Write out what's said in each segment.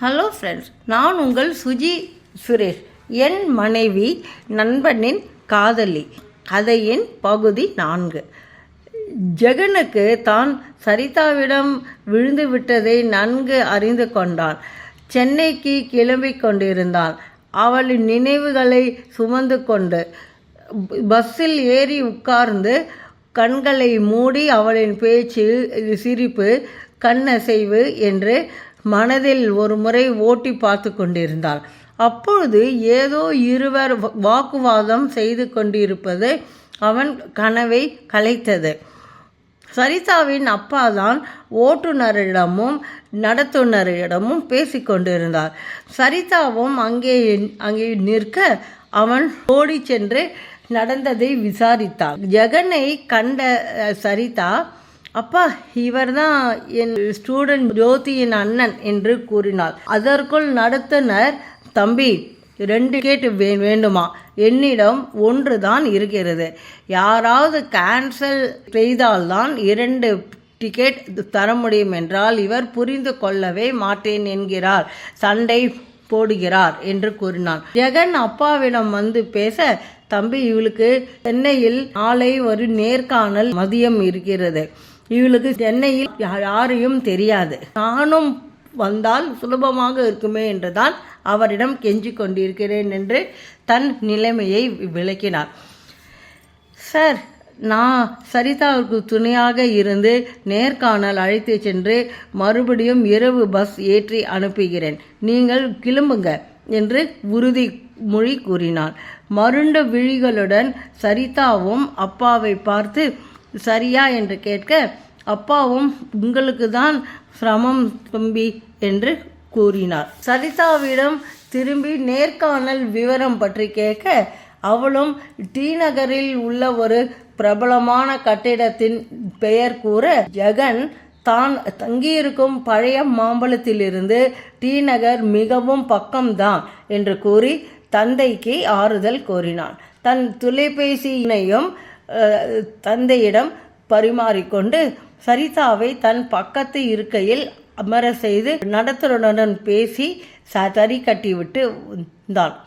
Hello friends நான் உங்கள் சுஜி சுரேஷ் என் மனைவி நண்பனின் காதலி. கதையின் பகுதி நான்கு. ஜெகனுக்கு தான் சரிதாவிடம் விழுந்து விட்டதை நன்கு அறிந்து கொண்டான். சென்னைக்கு கிளம்பிக் கொண்டிருந்தான். அவளின் நினைவுகளை சுமந்து கொண்டு பஸ்ஸில் ஏறி உட்கார்ந்து கண்களை மூடி அவளின் பேச்சு சிரிப்பு கண்ணசைவு என்று மனதில் ஒரு முறை ஓட்டி பார்த்து கொண்டிருந்தாள். அப்பொழுது ஏதோ இருவர் வாக்குவாதம் செய்து கொண்டிருப்பது அவன் கனவை கலைத்தது. சரிதாவின் அப்பா தான் ஓட்டுநரிடமும் நடத்துனரிடமும் பேசிக்கொண்டிருந்தார் சரிதாவும் அங்கே அங்கே நிற்க அவன் ஓடி சென்று நடந்ததை விசாரித்தான் ஜெகனை கண்ட சரிதா அப்பா இவர்தான் என் ஸ்டூடெண்ட் ஜோதியின் அண்ணன் என்று கூறினாள். அதற்குள் நடத்துனர் தம்பி ரெண்டு கேட்டு வே வேண்டுமா? என்னிடம் ஒன்று தான் இருக்கிறது. யாராவது கேன்சல் செய்தால்தான் இரண்டு டிக்கெட் தர முடியும் என்றால் இவர் புரிந்து கொள்ளவே மாட்டேன் என்கிறார். சண்டை போடுகிறார் என்று கூறினான். ஜெகன் அப்பாவிடம் வந்து பேச தம்பி இவளுக்கு சென்னையில் நாளை ஒரு நேர்காணல் மதியம் இருக்கிறது. இவளுக்கு சென்னையில் யாரையும் தெரியாது. நானும் வந்தால் சுலபமாக இருக்குமே என்றுதான் அவரிடம் கெஞ்சி கொண்டிருக்கிறேன் என்று தன் நிலைமையை விளக்கினார். சார் நான் சரிதாவுக்கு துணையாக இருந்து நேர்காணல் அழைத்து சென்று மறுபடியும் இரவு பஸ் ஏற்றி அனுப்புகிறேன். நீங்கள் கிளம்புங்க என்று உறுதி மொழி கூறினார். மருண்ட விழிகளுடன் சரிதாவும் அப்பாவை பார்த்து சரியா என்று கேட்க அப்பாவும் உங்களுக்கு தான் சிரமம் தம்பி என்று கூறினார். சரிதாவிடம் திரும்பி நேர்காணல் விவரம் பற்றி கேட்க அவளும் டி நகரில் உள்ள ஒரு பிரபலமான கட்டிடத்தின் பெயர் கூற ஜெகன் தான் தங்கியிருக்கும் பழைய மாம்பழத்திலிருந்து டி நகர் மிகவும் பக்கம்தான் என்று கூறி தந்தைக்கு ஆறுதல் கூறினான். தன் தொலைபேசியினையும் தந்தையிடம் பரிமாறிக்கொண்டு சரிதாவை தன் பக்கத்து இருக்கையில் அமர செய்து நடத்துனருடன் பேசி ச- சரி கட்டிவிட்டு வந்தான்.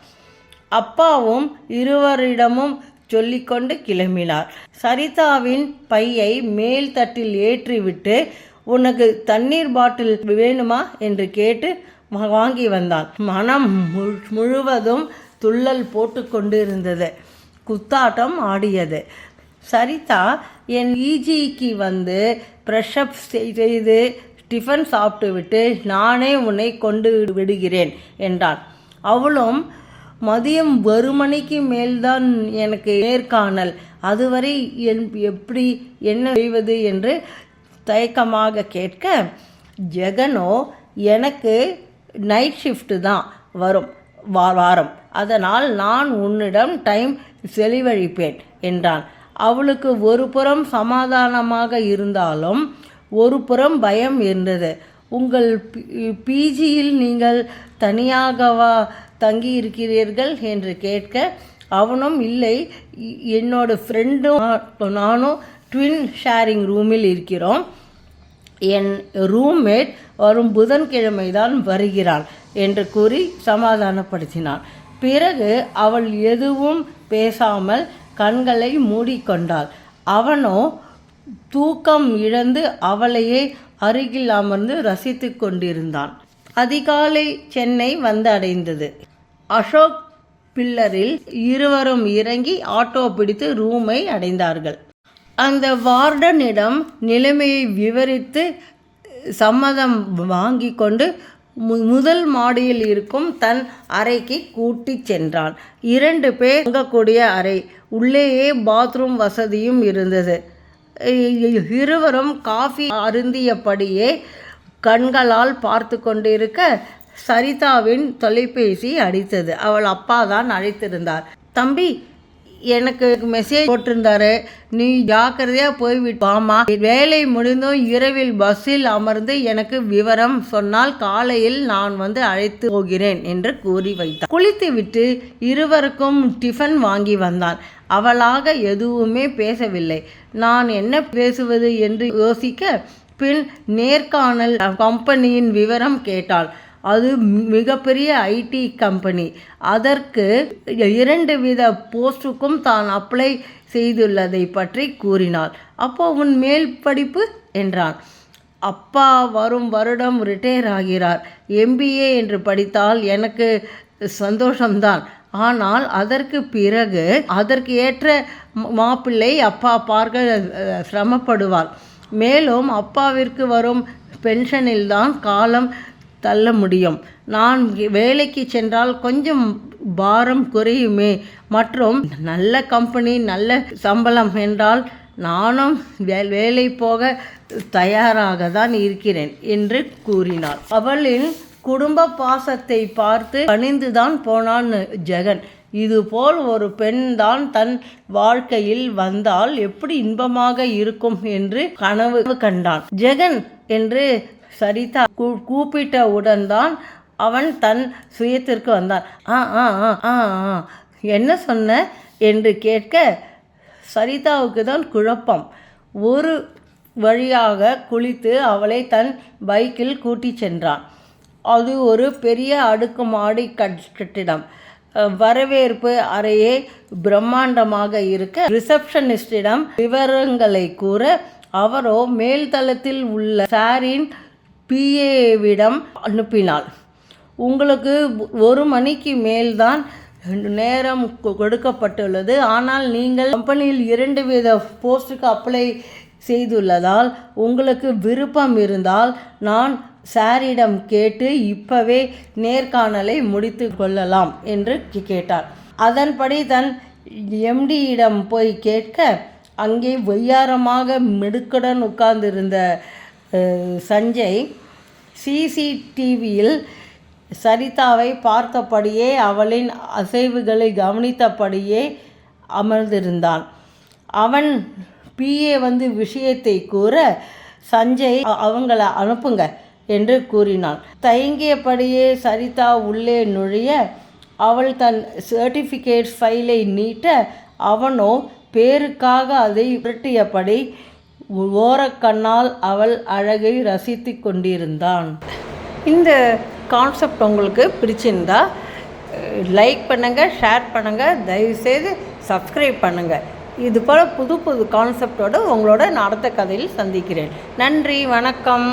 அப்பாவும் இருவரிடமும் சொல்லிக்கொண்டு கிளம்பினார். சரிதாவின் பையை மேல் தட்டில் ஏற்றிவிட்டு உனக்கு தண்ணீர் பாட்டில் வேணுமா? என்று கேட்டு வாங்கி வந்தான். மனம் மு- முழுவதும் துள்ளல் போட்டு கொண்டிருந்தது குத்தாட்டம் ஆடியது. சரிதா என் இஜிக்கு வந்து ப்ரெஷ்அப் செய்து டிஃபன் சாப்பிட்டு விட்டு நானே உன்னை கொண்டு விடுகிறேன் என்றான். அவளும் மதியம் ஒரு மணிக்கு மேல்தான் எனக்கு நேர்காணல். அதுவரை என் எப்படி என்ன செய்வது என்று தயக்கமாக கேட்க ஜெகனோ எனக்கு நைட் ஷிஃப்ட் தான் வரும் வா- வாரம். அதனால் நான் உன்னிடம் டைம் செலிவழிப்பேன் என்றான். அவளுக்கு ஒரு புறம் சமாதானமாக இருந்தாலும் ஒரு புறம் பயம் இருந்தது. உங்கள் பிஜியில் நீங்கள் தனியாகவா தங்கி இருக்கிறீர்கள் என்று கேட்க அவனும் இல்லை என்னோட ஃப்ரெண்டும் நானும் ட்வின் ஷேரிங் ரூமில் இருக்கிறோம். என் ரூம்மேட் வரும் புதன்கிழமை தான் வருகிறாள் என்று கூறி சமாதானப்படுத்தினான். பிறகு அவள் எதுவும் பேசாமல் கண்களை மூடிக்கொண்டாள். அவனோ தூக்கம் இழந்து அவளையே அருகில் அமர்ந்து ரசித்துக் கொண்டிருந்தான். அதிகாலை சென்னை வந்து அடைந்தது அசோக் பில்லரில் இருவரும் இறங்கி ஆட்டோ பிடித்து ரூமை அடைந்தார்கள். அந்த வார்டனிடம் நிலைமையை விவரித்து சம்மதம் வாங்கி கொண்டு முதல் மாடியில் இருக்கும் தன் அறைக்கு கூட்டிச் சென்றான். இரண்டு பேர் தங்கக்கூடிய அறை. உள்ளேயே பாத்ரூம் வசதியும் இருந்தது. இருவரும் காஃபி அருந்தியபடியே கண்களால் பார்த்து கொண்டிருக்க சரிதாவின் தொலைபேசி அடித்தது. அவள் அப்பா தான் அழைத்திருந்தார். தம்பி எனக்கு மெசேஜ் போட்டிருந்தாரு. நீ ஜாக்கிரதையாக போய்விட்டு வாமா வேலை முடிந்தும் இரவில் பஸ்ஸில் அமர்ந்து எனக்கு விவரம் சொன்னால் காலையில் நான் வந்து அழைத்து போகிறேன் என்று கூறி வைத்தான் குளித்துவிட்டு இருவருக்கும் டிஃபன் வாங்கி வந்தான். அவளாக எதுவுமே பேசவில்லை. நான் என்ன பேசுவது என்று யோசிக்க பின் நேர்காணல் கம்பெனியின் விவரம் கேட்டாள். அது மிகப்பெரிய ஐடி கம்பெனி அதற்கு இரண்டு வித போஸ்ட்டுக்கும் தான் அப்ளை செய்துள்ளதை பற்றி கூறினாள் அப்போ உன் மேல் படிப்பு என்றான். அப்பா வரும் வருடம் ரிட்டையர் ஆகிறார். எம்பிஏ என்று படித்தால் எனக்கு சந்தோஷம்தான். ஆனால் அதற்கு பிறகு அதற்கு ஏற்ற மாப்பிள்ளை அப்பா பார்க்க சிரமப்படுவார். மேலும் அப்பாவிற்கு வரும் பென்ஷனில்தான் காலம் தள்ள முடியும். நான் வேலைக்கு சென்றால் கொஞ்சம் பாரம் குறையுமே. மற்றும் நல்ல கம்பெனி நல்ல சம்பளம் என்றால் நானும் வே வேலை போக தயாராக தான் இருக்கிறேன் என்று கூறினாள். அவளின் குடும்ப பாசத்தை பார்த்து பணிந்துதான் போனான் ஜெகன். இதுபோல் ஒரு பெண் தான் தன் வாழ்க்கையில் வந்தால் எப்படி இன்பமாக இருக்கும் என்று கனவு கண்டான். ஜெகன் என்று சரிதா கூ- கூப்பிட்டவுடன் தான் அவன் தன் சுயத்திற்கு வந்தான். ஆ ஆ ஆ ஆ ஆ என்ன சொன்ன? என்று கேட்க சரிதாவுக்கு தான் குழப்பம். ஒரு வழியாக குளித்து அவளை தன் பைக்கில் கூட்டிச் சென்றான். அது ஒரு பெரிய அடுக்குமாடி கட்டிடம். வரவேற்பு அறையே பிரம்மாண்டமாக இருக்க ரிசப்ஷனிஸ்டிடம் விவரங்களை கூற அவரோ மேல்தளத்தில் உள்ள சாரின் பிஏவிடம் அனுப்பினாள். உங்களுக்கு ஒரு மணிக்கு மேல்தான் நேரம் கொ- கொடுக்கப்பட்டுள்ளது. ஆனால் நீங்கள் கம்பெனியில் இரண்டு வித போஸ்ட்டுக்கு அப்ளை செய்துள்ளதால் உங்களுக்கு விருப்பம் இருந்தால் நான் சாரிடம் கேட்டு இப்பவே நேர்காணலை முடித்து கொள்ளலாம் என்று கேட்டார். அதன்படி தன் எம்டியிடம் போய் கேட்க அங்கே ஒய்யாரமாக மிடுக்குடன் உட்கார்ந்திருந்த சஞ்சய் சிசிடிவியில் சரிதாவை பார்த்தபடியே அவளின் அசைவுகளை கவனித்தபடியே அமர்ந்திருந்தான். அவன் பிஏ வந்து விஷயத்தை கூற சஞ்சய் அவங்கள அனுப்புங்க என்று கூறினான். தயங்கியபடியே சரிதா உள்ளே நுழைய அவள் தன் சர்டிஃபிகேட் ஃபைலை நீட்ட அவனோ பேருக்காக அதை புரட்டியபடி ஓரக்கண்ணால் அவள் அழகை ரசித்து கொண்டிருந்தான். இந்த கான்செப்ட் உங்களுக்கு பிடிச்சிருந்தா லைக் பண்ணுங்கள் ஷேர் பண்ணுங்கள் தயவுசெய்து சப்ஸ்கிரைப் பண்ணுங்கள் இது போல் புது புது கான்செப்டோடு உங்களோட நான் அடுத்த கதையில் சந்திக்கிறேன். நன்றி வணக்கம்.